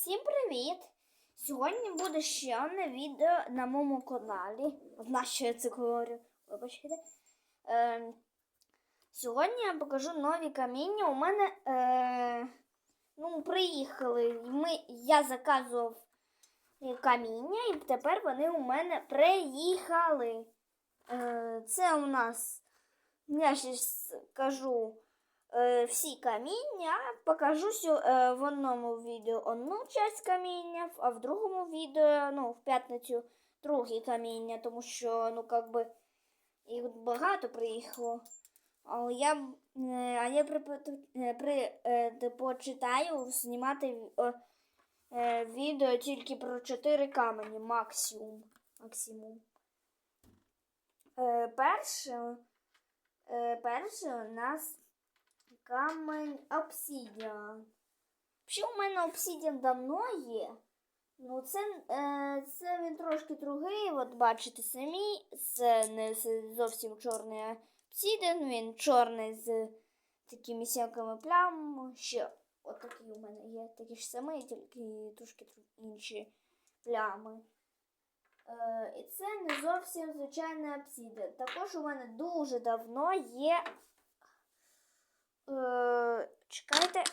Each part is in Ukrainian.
Всім привіт! Сьогодні буде ще одне відео на моєму каналі. Одна що я це говорю. Вибачте. Е, сьогодні я покажу нові каміння. У мене е, ну, приїхали. Ми, я заказував каміння, і тепер вони у мене приїхали. Е, це у нас, я ще скажу всі каміння. Покажу е, в одному відео одну часть каміння, а в другому відео, ну, в п'ятницю, другі каміння, тому що, ну, как би, їх багато приїхало. Але я, е, а я при, при, е, почитаю знімати е, е, відео тільки про 4 камені максимум. максимум. Е, перше, е, перше у нас камень обсидіан. Взагалі у мене обсидіан давно є. Ну, це, е, це він трошки другий, от бачите самі, це не зовсім чорний обсидіан, він чорний з такими сякими плямами. Ще отакий у мене є такі ж самі, тільки трошки інші плями. Е, і це не зовсім звичайний обсидіан. Також у мене дуже давно є Е, чекайте,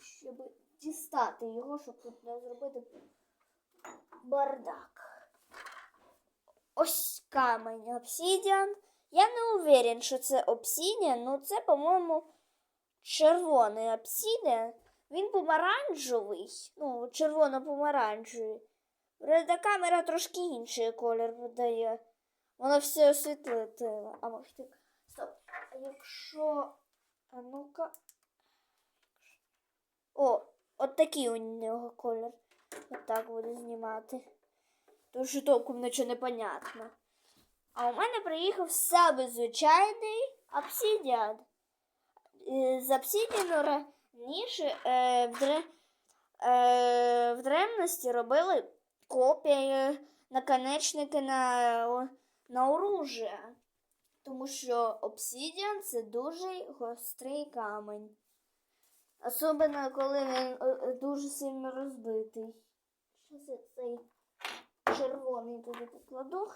щоб дістати його, щоб тут не зробити бардак. Ось камень обсидіан. Я не уверен, що це обсидіан, ну це, по-моєму, червоний обсидіан. Він помаранчевий, ну, червоно-помаранчевий. Правда, камера трошки інший колір видає. Вона все освітлила. А може так. Стоп. Якщо. А ну-ка. О, от такий у нього колір. От так буду знімати. Що толком нічого не понятно. А у мене приїхав саме звичайний обсидіан. Е, З обсидіану раніше е, в, дре, е, в древності робили копії наконечники на, на оружие. Тому що обсидіан це дуже гострий камень. Особливо, коли він е, е, дуже сильно розбитий. Я цей червоний туди покладу.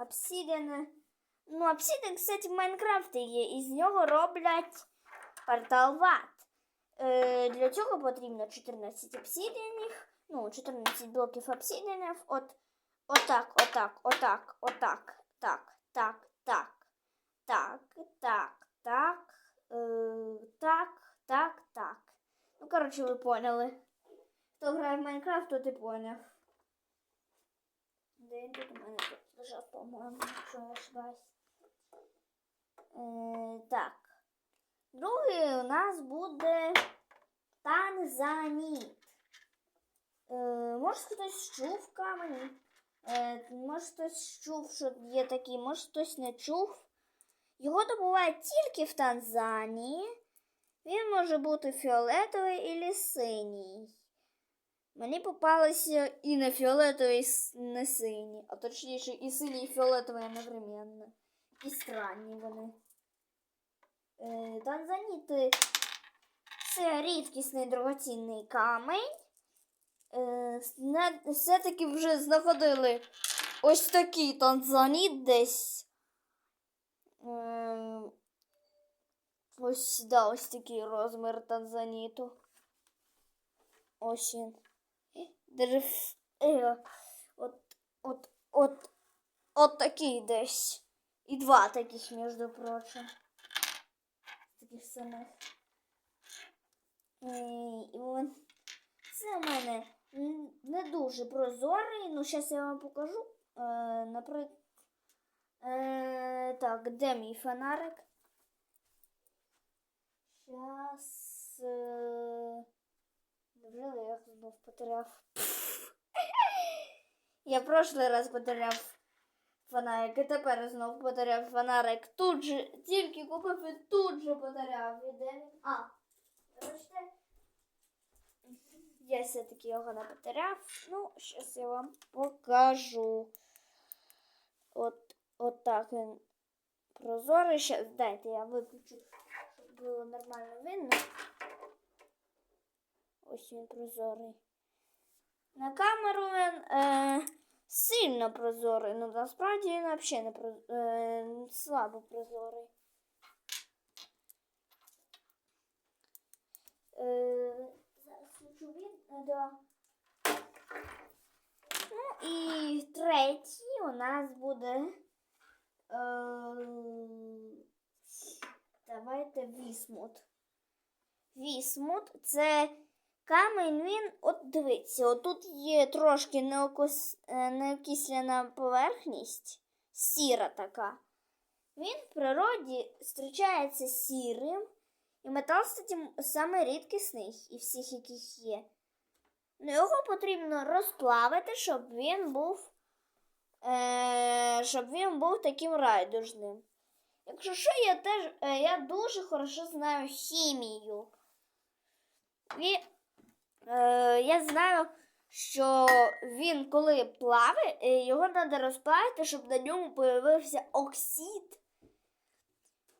Обсидіан. Ну, обсидіан, кстати, в Майнкрафті є. І з нього роблять портал ват. Е, для цього потрібно 14 обсидіанів. Ну, 14 блоків обсидіанів. От, отак, отак, отак, отак, так, так, так, так, так, так, е, так, так, так. Ну, коротше, ви поняли. Хто грає в Майнкрафт, то ти поняв. Де він тут у мене лежав, по-моєму, якщо не ошибаюсь. Е, так. Другий у нас буде Танзаніт. Е, може хтось чув камені? Е, може хтось чув, що є такий, може хтось не чув. Його добувають тільки в Танзанії. Він може бути фіолетовий і синій. Мені попалися і не фіолетовий, і не синій, а точніше і синій, і фіолетовий одновременно. І странні вони. Е, Танзаніти це рідкісний дорогоцінний камень. Е, все-таки вже знаходили ось такий танзаніт десь. Е, ось, да, ось такий розмір танзаніту. Ось він. Е, в- е, от, от, от, от такий десь. І два таких, між прочим. Таких самих. Е, І вон- це у мене не дуже прозорий. Ну, зараз я вам покажу. Е, наприклад, е, так, де мій фонарик? Зараз. Е, Невже я знов потеряв? Я прошлий раз потеряв фонарик, і тепер знов потеряв фонарик. Тут же, тільки купив і тут же потеряв. І де він? А, бачите? Я все-таки його не потеряв. Ну, зараз я вам покажу. От, от так він прозорий. Щас, дайте я виключу, щоб було нормально видно. ось він прозорий. На камеру він е, сильно прозорий, ну насправді він взагалі не про, е, слабо прозорий. Е, зараз включу він. е, Ну і третій у нас буде. Е, давайте вісмут. Вісмут це камінь, він, от дивіться, отут є трошки неокос, е, неокисляна поверхність, сіра така. Він в природі зустрічається сірим, і метал, кстати, саме рідкісний із всіх, яких є. Ну, його потрібно розплавити, щоб він був, е, щоб він був таким райдужним. Якщо що, я теж е, я дуже хорошо знаю хімію. І е, я знаю, що він, коли плаває, е, його треба розплавити, щоб на ньому появився оксид.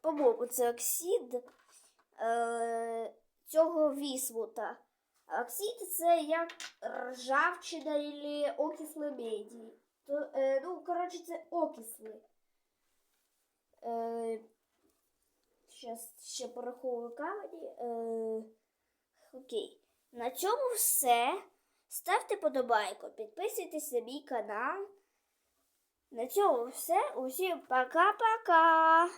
По-моєму, це оксид е, цього вісмута. А Оксид це як ржавчина або окисли меді. То, е, ну, коротше, це окисли. Е, Щас ще пораховую камені. Е, окей. На цьому все. Ставте подобайку, підписуйтесь на мій канал. На цьому все. Усім пока-пока!